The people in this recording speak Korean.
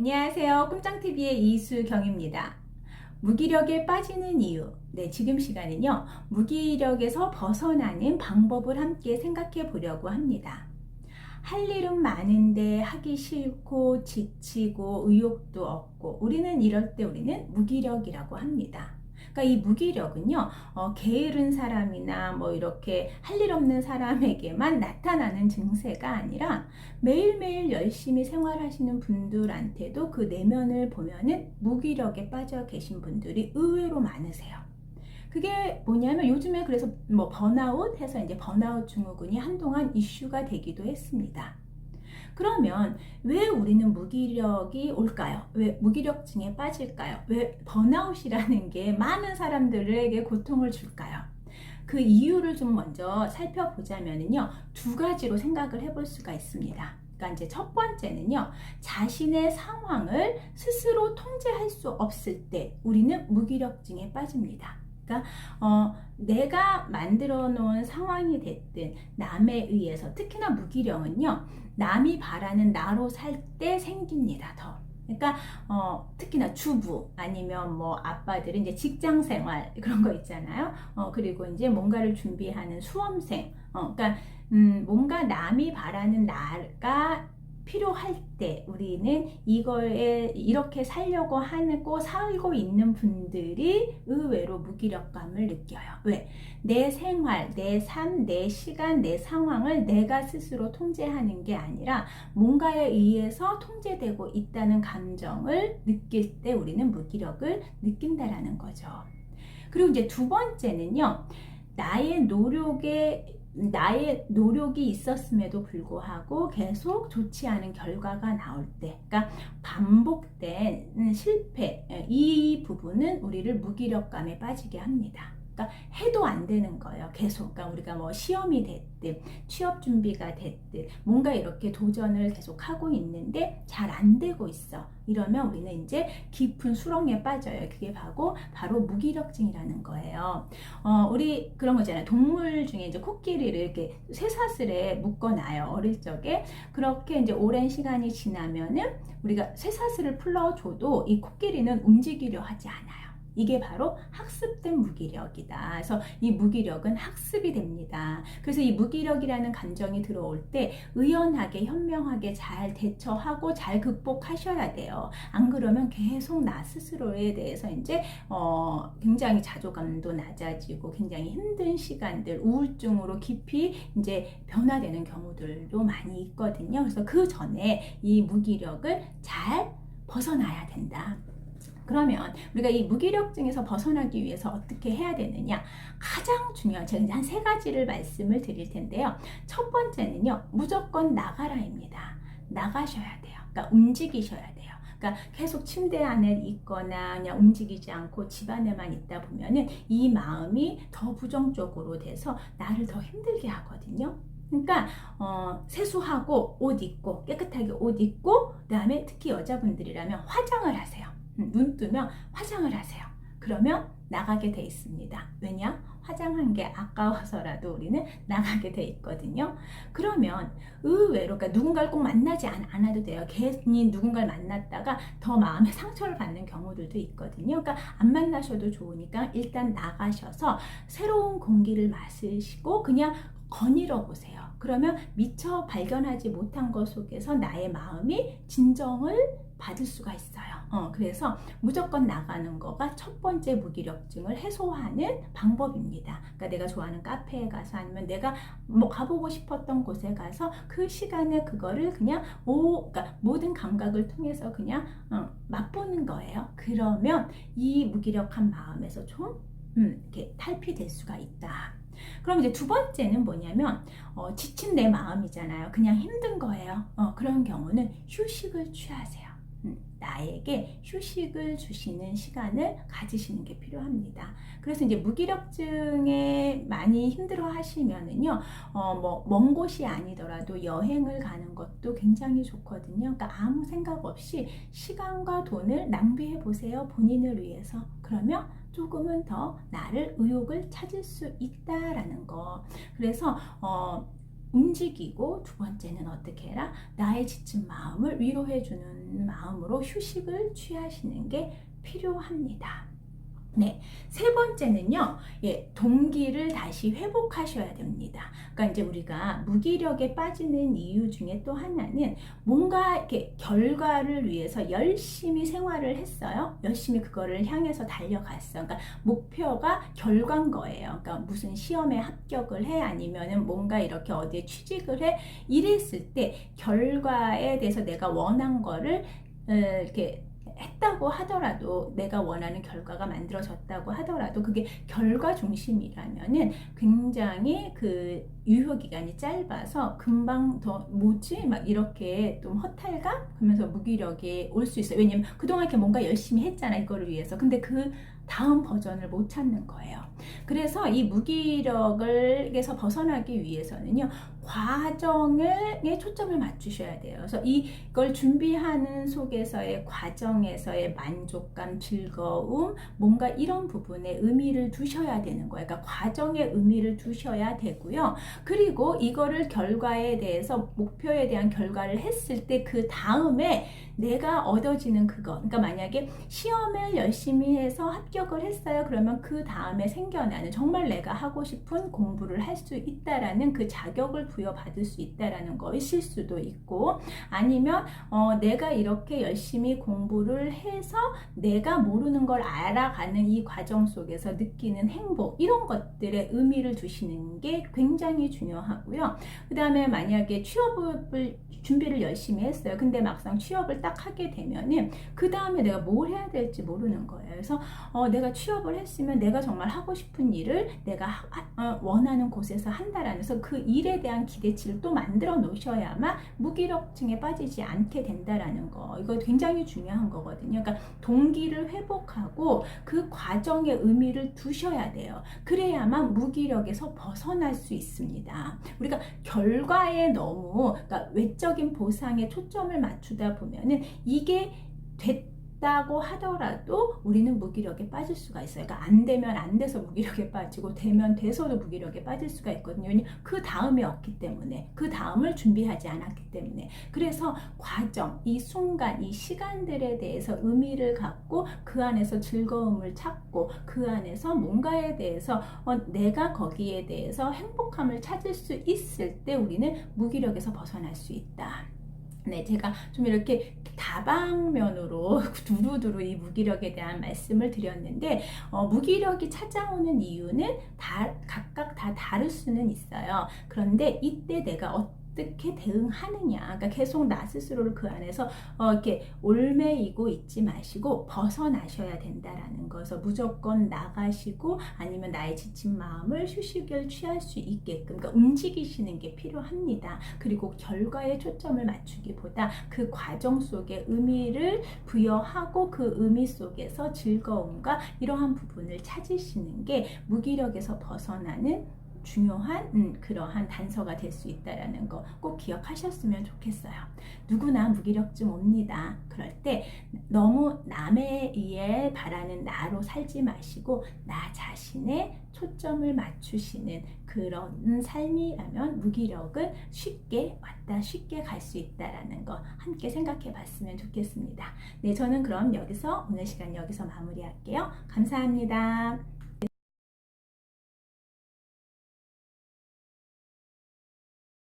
안녕하세요. 꿈짱TV의 이수경입니다. 무기력에 빠지는 이유. 네, 지금 시간은요, 무기력에서 벗어나는 방법을 함께 생각해 보려고 합니다. 할 일은 많은데 하기 싫고 지치고 의욕도 없고 우리는 이럴 때 우리는 무기력이라고 합니다. 그러니까 이 무기력은요, 어, 게으른 사람이나 뭐 이렇게 할 일 없는 사람에게만 나타나는 증세가 아니라 매일매일 열심히 생활하시는 분들한테도 그 내면을 보면은 무기력에 빠져 계신 분들이 의외로 많으세요. 그게 뭐냐면 요즘에 그래서 뭐 번아웃 해서 이제 번아웃 증후군이 한동안 이슈가 되기도 했습니다. 그러면 왜 우리는 무기력이 올까요? 왜 무기력증에 빠질까요? 왜 번아웃이라는 게 많은 사람들에게 고통을 줄까요? 그 이유를 좀 먼저 살펴보자면요. 두 가지로 생각을 해볼 수가 있습니다. 그러니까 이제 첫 번째는요. 자신의 상황을 스스로 통제할 수 없을 때 우리는 무기력증에 빠집니다. 그러니까 어, 내가 만들어 놓은 상황이 됐든 남에 의해서 특히나 무기력은요 남이 바라는 나로 살 때 생깁니다 더. 그러니까 어, 특히나 주부 아니면 뭐 아빠들은 이제 직장 생활 그런 거 있잖아요. 어, 그리고 이제 뭔가를 준비하는 수험생. 어, 그러니까 음, 뭔가 남이 바라는 나가 필요할 때 우리는 이거에 이렇게 살려고 하고 살고 있는 분들이 의외로 무기력감을 느껴요. 왜? 내 생활, 내 삶, 내 시간, 내 상황을 내가 스스로 통제하는 게 아니라 뭔가에 의해서 통제되고 있다는 감정을 느낄 때 우리는 무기력을 느낀다라는 거죠. 그리고 이제 두 번째는요. 나의 노력에 나의 노력이 있었음에도 불구하고 계속 좋지 않은 결과가 나올 때, 그러니까 반복된 실패, 이 부분은 우리를 무기력감에 빠지게 합니다. 그러니까 해도 안 되는 거예요. 계속. 그러니까 우리가 뭐 시험이 됐든 취업 준비가 됐든 뭔가 이렇게 도전을 계속 하고 있는데 잘 안 되고 있어. 이러면 우리는 이제 깊은 수렁에 빠져요. 그게 바로 바로 무기력증이라는 거예요. 어, 우리 그런 거잖아요. 동물 중에 이제 코끼리를 이렇게 쇠사슬에 묶어놔요. 어릴 적에 그렇게 이제 오랜 시간이 지나면은 우리가 쇠사슬을 풀어줘도 이 코끼리는 움직이려 하지 않아요. 이게 바로 학습된 무기력이다. 그래서 이 무기력은 학습이 됩니다. 그래서 이 무기력이라는 감정이 들어올 때 의연하게 현명하게 잘 대처하고 잘 극복하셔야 돼요. 안 그러면 계속 나 스스로에 대해서 이제 어 굉장히 자존감도 낮아지고 굉장히 힘든 시간들 우울증으로 깊이 이제 변화되는 경우들도 많이 있거든요. 그래서 그 전에 이 무기력을 잘 벗어나야 된다. 그러면 우리가 이 무기력증에서 벗어나기 위해서 어떻게 해야 되느냐? 가장 중요한 제가 한 세 가지를 말씀을 드릴 텐데요. 첫 번째는요, 무조건 나가라입니다. 나가셔야 돼요. 그러니까 움직이셔야 돼요. 그러니까 계속 침대 안에 있거나 그냥 움직이지 않고 집 안에만 있다 보면은 이 마음이 더 부정적으로 돼서 나를 더 힘들게 하거든요. 그러니까 어, 세수하고 옷 입고 깨끗하게 옷 입고 그다음에 특히 여자분들이라면 화장을 하세요. 음, 눈 뜨면 화장을 하세요. 그러면 나가게 돼 있습니다. 왜냐? 화장한 게 아까워서라도 우리는 나가게 돼 있거든요. 그러면 의외로 그러니까 누군가를 꼭 만나지 않, 아도 돼요. 괜히 누군가를 만났다가 더 마음에 상처를 받는 경우들도 있거든요. 그러니까 안 만나셔도 좋으니까 일단 나가셔서 새로운 공기를 마시고 그냥 거닐어 보세요. 그러면 미처 발견하지 못한 것 속에서 나의 마음이 진정을 받을 수가 있어요. 어, 그래서 무조건 나가는 거가 첫 번째 무기력증을 해소하는 방법입니다. 그러니까 내가 좋아하는 카페에 가서 아니면 내가 뭐 가보고 싶었던 곳에 가서 그 시간에 그거를 그냥 오, 그러니까 모든 감각을 통해서 그냥 어, 맛보는 거예요. 그러면 이 무기력한 마음에서 좀 음, 이렇게 탈피될 수가 있다. 그럼 이제 두 번째는 뭐냐면 어, 지친 내 마음이잖아요. 그냥 힘든 거예요. 어, 그런 경우는 휴식을 취하세요. 음, 나에게 휴식을 주시는 시간을 가지시는 게 필요합니다. 그래서 이제 무기력증에 많이 힘들어 하시면은요, 어, 뭐, 먼 곳이 아니더라도 여행을 가는 것도 굉장히 좋거든요. 그러니까 아무 생각 없이 시간과 돈을 낭비해 보세요. 본인을 위해서. 그러면 조금은 더 나를 의욕을 찾을 수 있다라는 거. 그래서, 어, 움직이고 두 번째는 어떻게 해라? 나의 지친 마음을 위로해 주는 마음으로 휴식을 취하시는 게 필요합니다. 네, 세 번째는요, 예, 동기를 다시 회복하셔야 됩니다. 그러니까 이제 우리가 무기력에 빠지는 이유 중에 또 하나는 뭔가 이렇게 결과를 위해서 열심히 생활을 했어요. 열심히 그거를 향해서 달려갔어. 그러니까 목표가 결과인 거예요. 그러니까 무슨 시험에 합격을 해 아니면은 뭔가 이렇게 어디에 취직을 해 이랬을 때 결과에 대해서 내가 원한 거를 어, 이렇게 했다고 하더라도 내가 원하는 결과가 만들어졌다고 하더라도 그게 결과 중심이라면은 굉장히 그 유효 기간이 짧아서 금방 더 뭐지 막 이렇게 좀 허탈감 하면서 무기력이 올수 있어요. 왜냐면 그동안 이렇게 뭔가 열심히 했잖아 이거를 위해서. 근데 그 다음 버전을 못 찾는 거예요. 그래서 이 무기력을에서 벗어나기 위해서는요. 과정에 초점을 맞추셔야 돼요. 그래서 이걸 준비하는 속에서의 과정에서의 만족감, 즐거움, 뭔가 이런 부분에 의미를 두셔야 되는 거예요. 그러니까 과정에 의미를 두셔야 되고요. 그리고 이거를 결과에 대해서 목표에 대한 결과를 했을 때 그 다음에 내가 얻어지는 그거. 그러니까 만약에 시험을 열심히 해서 합격을 했어요. 그러면 그 다음에 생 겨나는 정말 내가 하고 싶은 공부를 할 수 있다라는 그 자격을 부여받을 수 있다라는 것일 수도 있고 아니면 어, 내가 이렇게 열심히 공부를 해서 내가 모르는 걸 알아가는 이 과정 속에서 느끼는 행복 이런 것들에 의미를 두시는 게 굉장히 중요하고요. 그 다음에 만약에 취업을 준비를 열심히 했어요. 근데 막상 취업을 딱 하게 되면은 그 다음에 내가 뭘 해야 될지 모르는 거예요. 그래서 어, 내가 취업을 했으면 내가 정말 하고 싶은 일을 내가 하, 어, 원하는 곳에서 한다라는 그래서 그 일에 대한 기대치를 또 만들어 놓으셔야만 무기력증에 빠지지 않게 된다라는 거. 이거 굉장히 중요한 거거든요. 그러니까 동기를 회복하고 그 과정에 의미를 두셔야 돼요. 그래야만 무기력에서 벗어날 수 있습니다. 우리가 결과에 너무 그러니까 외적인 보상에 초점을 맞추다 보면은 이게 됐 다고 하더라도 우리는 무기력에 빠질 수가 있어요. 그러니까 안 되면 안 돼서 무기력에 빠지고 되면 돼서도 무기력에 빠질 수가 있거든요. 그 다음이 없기 때문에 그 다음을 준비하지 않았기 때문에 그래서 과정, 이 순간, 이 시간들에 대해서 의미를 갖고 그 안에서 즐거움을 찾고 그 안에서 뭔가에 대해서 어, 내가 거기에 대해서 행복함을 찾을 수 있을 때 우리는 무기력에서 벗어날 수 있다. 네, 제가 좀 이렇게 다방면으로 두루두루 이 무기력에 대한 말씀을 드렸는데 어, 무기력이 찾아오는 이유는 다 각각 다 다를 수는 있어요. 그런데 이때 내가 어떤 어떻게 대응하느냐. 그러니까 계속 나 스스로를 그 안에서 어, 이렇게 올매이고 있지 마시고 벗어나셔야 된다라는 것을 무조건 나가시고 아니면 나의 지친 마음을 휴식을 취할 수 있게끔 그러니까 움직이시는 게 필요합니다. 그리고 결과에 초점을 맞추기보다 그 과정 속에 의미를 부여하고 그 의미 속에서 즐거움과 이러한 부분을 찾으시는 게 무기력에서 벗어나는 중요한 음, 그러한 단서가 될 수 있다라는 거 꼭 기억하셨으면 좋겠어요. 누구나 무기력증 옵니다. 그럴 때 너무 남의 의에 바라는 나로 살지 마시고 나 자신의 초점을 맞추시는 그런 삶이라면 무기력은 쉽게 왔다 쉽게 갈 수 있다라는 거 함께 생각해 봤으면 좋겠습니다. 네, 저는 그럼 여기서 오늘 시간 여기서 마무리할게요. 감사합니다.